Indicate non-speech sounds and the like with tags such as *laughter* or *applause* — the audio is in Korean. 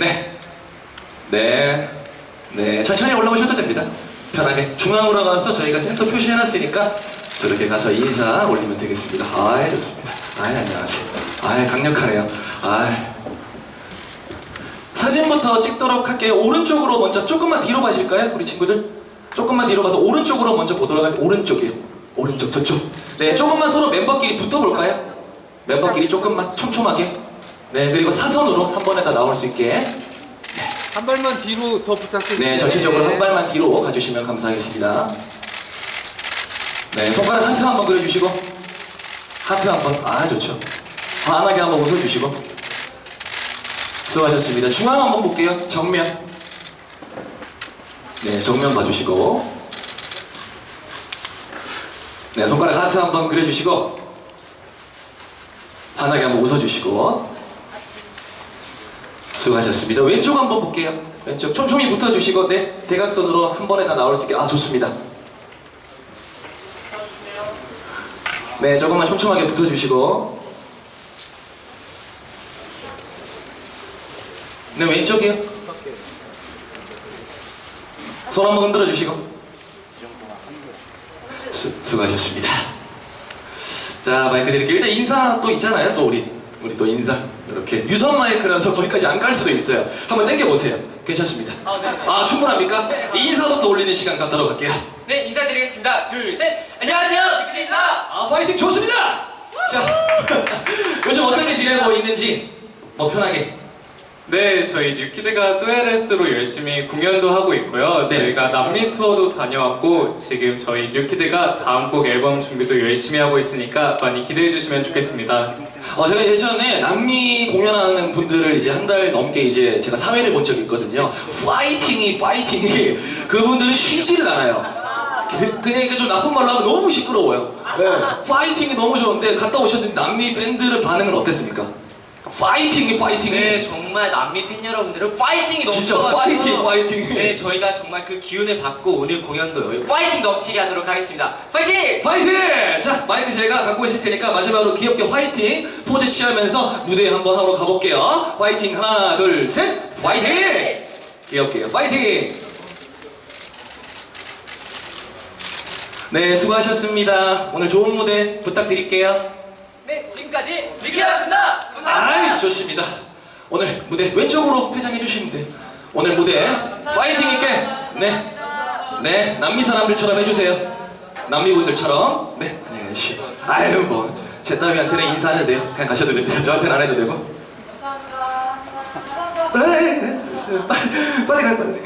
네. 네. 네. 천천히 올라오셔도 됩니다. 편하게. 중앙으로 가서 저희가 센터 표시해놨으니까 저렇게 가서 인사 올리면 되겠습니다. 아이, 좋습니다. 아이, 안녕하세요. 아이, 강력하네요. 아이. 사진부터 찍도록 할게요. 오른쪽으로 먼저 조금만 뒤로 가실까요? 우리 친구들? 조금만 뒤로 가서 오른쪽으로 먼저 보도록 할게요. 오른쪽이요. 오른쪽, 저쪽. 네, 조금만 서로 멤버끼리 붙어볼까요? 멤버끼리 조금만 촘촘하게. 네, 그리고 사선으로 한 번에 다 나올 수 있게. 한 발만 뒤로 더 부탁드립니다. 네, 전체적으로 한 발만 뒤로 가주시면 감사하겠습니다. 네, 손가락 하트 한번 그려주시고, 하트 한 번, 아, 좋죠. 환하게 한번 웃어주시고. 수고하셨습니다. 중앙 한번 볼게요. 정면. 네, 정면 봐주시고. 네, 손가락 하트 한번 그려주시고, 환하게 한번 웃어주시고. 수고하셨습니다. 왼쪽 한번 볼게요. 왼쪽 촘촘히 붙어주시고, 네, 대각선으로 한 번에 다 나올 수 있게. 아, 좋습니다. 네, 조금만 촘촘하게 붙어주시고. 네, 왼쪽이요. 손 한번 흔들어 주시고. 수, 수고하셨습니다. 자, 마이크 드릴게요. 일단 인사 또 있잖아요. 또 우리. 우리 또 인사. 이렇게. 유선 마이크라서 거기까지 안 갈 수도 있어요. 한번 당겨 보세요. 괜찮습니다. 아, 네. 아, 충분합니까? 네. 인사부터 올리는 시간 갖도록 할게요. 네, 인사드리겠습니다. 둘, 셋. 안녕하세요, 니크입니다. 아, 파이팅 좋습니다! 자, *laughs* 요즘 어떻게 지내고 있는지, 뭐 편하게. 네, 저희 뉴키드가 뚜에레스로 열심히 공연도 하고 있고요. 네. 저희가 남미 투어도 다녀왔고 지금 저희 뉴키드가 다음 곡 앨범 준비도 열심히 하고 있으니까 많이 기대해 주시면 좋겠습니다. 어, 제가 예전에 남미 공연하는 분들을 이제 한 달 넘게 이제 제가 사회를 본 적이 있거든요. 파이팅이, 파이팅이. 그분들은 쉬지를 않아요. 그- 그냥 이게 좀 나쁜 말로 하면 너무 시끄러워요. 네. 파이팅이 너무 좋은데 갔다 오셨는데 남미 팬들의 반응은 어땠습니까? 파이팅이, 파이팅이. 네, 정말 남미 팬 여러분들은 파이팅이 진짜 넘쳐가지고 파이팅, 파이팅. 네, 저희가 정말 그 기운을 받고 오늘 공연도 파이팅 넘치게 하도록 하겠습니다. 파이팅! 화이팅! 자, 마이크 제가 갖고 있을 테니까 마지막으로 귀엽게 화이팅 포즈 취하면서 무대 한번 하러 가볼게요. 화이팅 하나, 둘, 셋! 화이팅! 귀엽게요. 화이팅! 네, 수고하셨습니다. 오늘 좋은 무대 부탁드릴게요. 네, 지금까지 니크였습니다. 감사합니다. 아이, 좋습니다. 오늘 무대 왼쪽으로 퇴장해 주시면 돼요. 오늘 무대 파이팅 있게 네, 네 남미 사람들처럼 해주세요. 남미 분들처럼 네, 안녕히 계시고. 아유 뭐제 따위한테는 인사 안 해도 돼요. 그냥 가셔도 됩니다. 저한테는 안 해도 되고. 감사합니다. 네, 빨리 빨리 가 빨리.